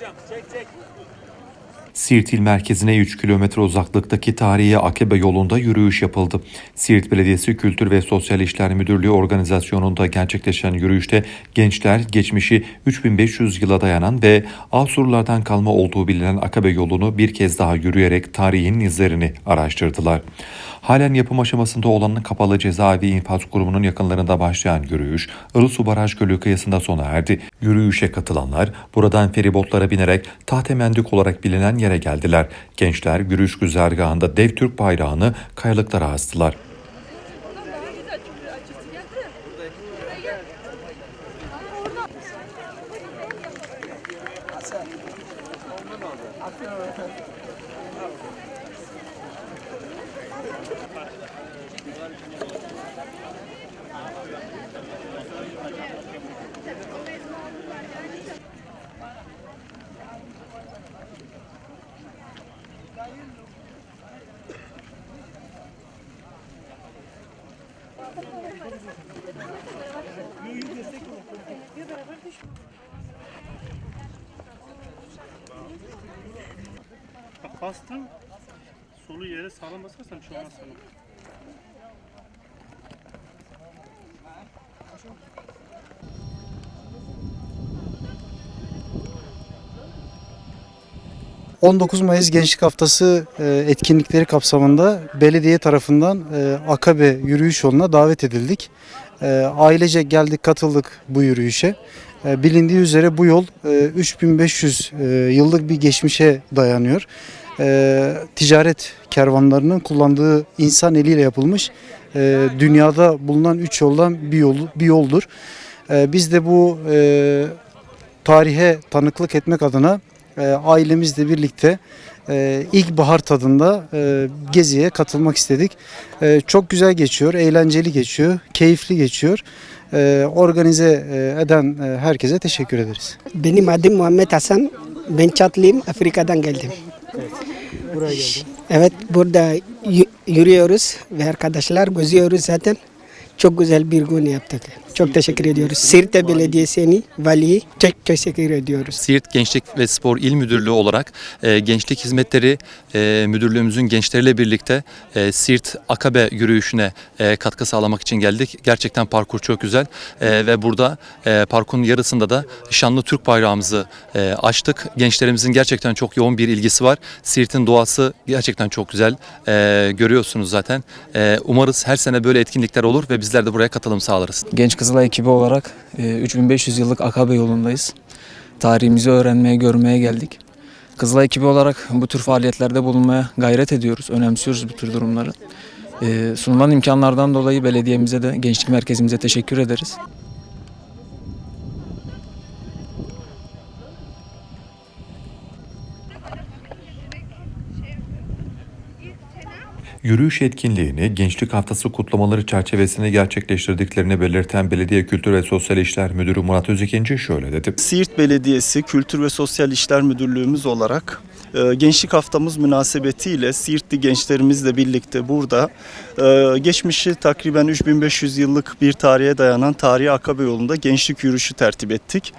hocam. Çek çek. Siirt il merkezine 3 kilometre uzaklıktaki tarihi Akebe yolunda yürüyüş yapıldı. Siirt Belediyesi Kültür ve Sosyal İşler Müdürlüğü organizasyonunda gerçekleşen yürüyüşte gençler geçmişi 3500 yıla dayanan ve Asurlardan kalma olduğu bilinen Akabe yolunu bir kez daha yürüyerek tarihin izlerini araştırdılar. Halen yapım aşamasında olan kapalı cezaevi infaz kurumunun yakınlarında başlayan yürüyüş Ilısu Baraj Gölü kıyısında sona erdi. Yürüyüşe katılanlar buradan feribotlara binerek Tahtemendük olarak bilinen yere geldiler. Gençler yürüyüş güzergahında dev Türk bayrağını kayalıklara astılar. Bak bastım. Solu yere sağlam basarsam bir şey 19 Mayıs Gençlik Haftası e, etkinlikleri kapsamında belediye tarafından e, Akabe yürüyüş yoluna davet edildik. E, Ailece geldik katıldık bu yürüyüşe. Bilindiği üzere bu yol e, 3500 e, yıllık bir geçmişe dayanıyor. Ticaret kervanlarının kullandığı insan eliyle yapılmış dünyada bulunan üç yoldan bir yol bir yoldur. Biz de bu tarihe tanıklık etmek adına e, ailemizle birlikte e, ilkbahar tadında e, geziye katılmak istedik. E, çok güzel geçiyor, eğlenceli geçiyor, keyifli geçiyor. E, organize e, eden e, herkese teşekkür ederiz. Benim adım Muhammed Hasan. Ben Çatlıyım. Afrika'dan geldim. Buraya geldim. Evet burada yürüyoruz ve arkadaşlar geziyoruz zaten. Çok güzel bir gün yaptık. Çok teşekkür ediyoruz. Sirte Belediyesi'ni, valiyi çok teşekkür ediyoruz. Siirt Gençlik ve Spor İl Müdürlüğü olarak e, Gençlik Hizmetleri e, Müdürlüğümüzün gençleriyle birlikte e, Siirt Akabe yürüyüşüne e, katkı sağlamak için geldik. Gerçekten parkur çok güzel E, ve burada e, parkurun yarısında da şanlı Türk bayrağımızı e, açtık. Gençlerimizin gerçekten çok yoğun bir ilgisi var. Siirt'in doğası gerçekten çok güzel. E, görüyorsunuz zaten. E, umarız her sene böyle etkinlikler olur ve bizler de buraya katılım sağlarız. Genç Kızılay ekibi olarak e, 3500 yıllık Akabe yolundayız. Tarihimizi öğrenmeye, görmeye geldik. Kızılay ekibi olarak bu tür faaliyetlerde bulunmaya gayret ediyoruz, önemsiyoruz bu tür durumları. E, Sunulan imkanlardan dolayı belediyemize de, gençlik merkezimize teşekkür ederiz. Yürüyüş etkinliğini Gençlik Haftası kutlamaları çerçevesinde gerçekleştirdiklerini belirten Belediye Kültür ve Sosyal İşler Müdürü Murat Özekinci şöyle dedi. Siirt Belediyesi Kültür ve Sosyal İşler Müdürlüğümüz olarak Gençlik Haftamız münasebetiyle Siirtli gençlerimizle birlikte burada e, geçmişi takriben 3500 yıllık bir tarihe dayanan Tarihi Akabe yolunda gençlik yürüyüşü tertip ettik.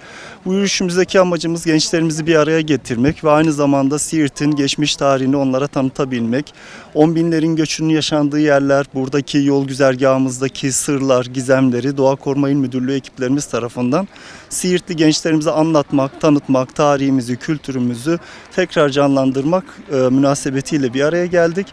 Bu yürüyüşümüzdeki amacımız gençlerimizi bir araya getirmek ve aynı zamanda Siirt'in geçmiş tarihini onlara tanıtabilmek. On binlerin göçünün yaşandığı yerler, buradaki yol güzergahımızdaki sırlar, gizemleri Doğa Koruma İl Müdürlüğü ekiplerimiz tarafından Siirtli gençlerimize anlatmak, tanıtmak, tarihimizi, kültürümüzü tekrar canlandırmak e, münasebetiyle bir araya geldik.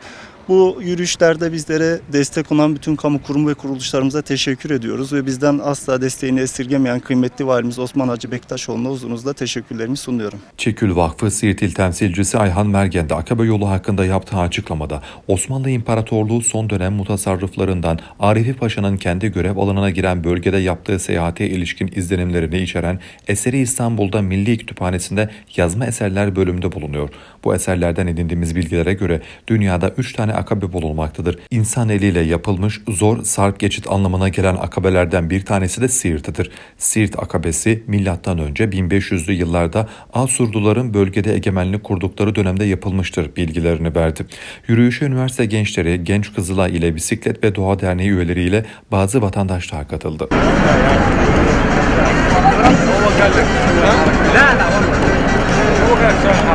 Bu yürüyüşlerde bizlere destek olan bütün kamu kurum ve kuruluşlarımıza teşekkür ediyoruz ve bizden asla desteğini esirgemeyen kıymetli valimiz Osman Hacı Bektaşoğlu'na huzurunuzda teşekkürlerimi sunuyorum. Çekül Vakfı Siirt İl Temsilcisi Ayhan Mergen de Akabe yolu hakkında yaptığı açıklamada Osmanlı İmparatorluğu son dönem mutasarrıflarından Arifi Paşa'nın kendi görev alanına giren bölgede yaptığı seyahate ilişkin izlenimlerini içeren eseri İstanbul'da Milli Kütüphanesi'nde yazma eserler bölümünde bulunuyor. Bu eserlerden edindiğimiz bilgilere göre dünyada 3 tane akabe bulunmaktadır. İnsan eliyle yapılmış zor sarp geçit anlamına gelen akabelerden bir tanesi de Siirt'tir. Siirt akabesi milattan önce 1500'lü yıllarda Asurluların bölgede egemenlik kurdukları dönemde yapılmıştır bilgilerini verdi. Yürüyüşe üniversite gençleri, Genç Kızılay ile Bisiklet ve Doğa Derneği üyeleriyle bazı vatandaşlar katıldı. لا لا والله akşamlar.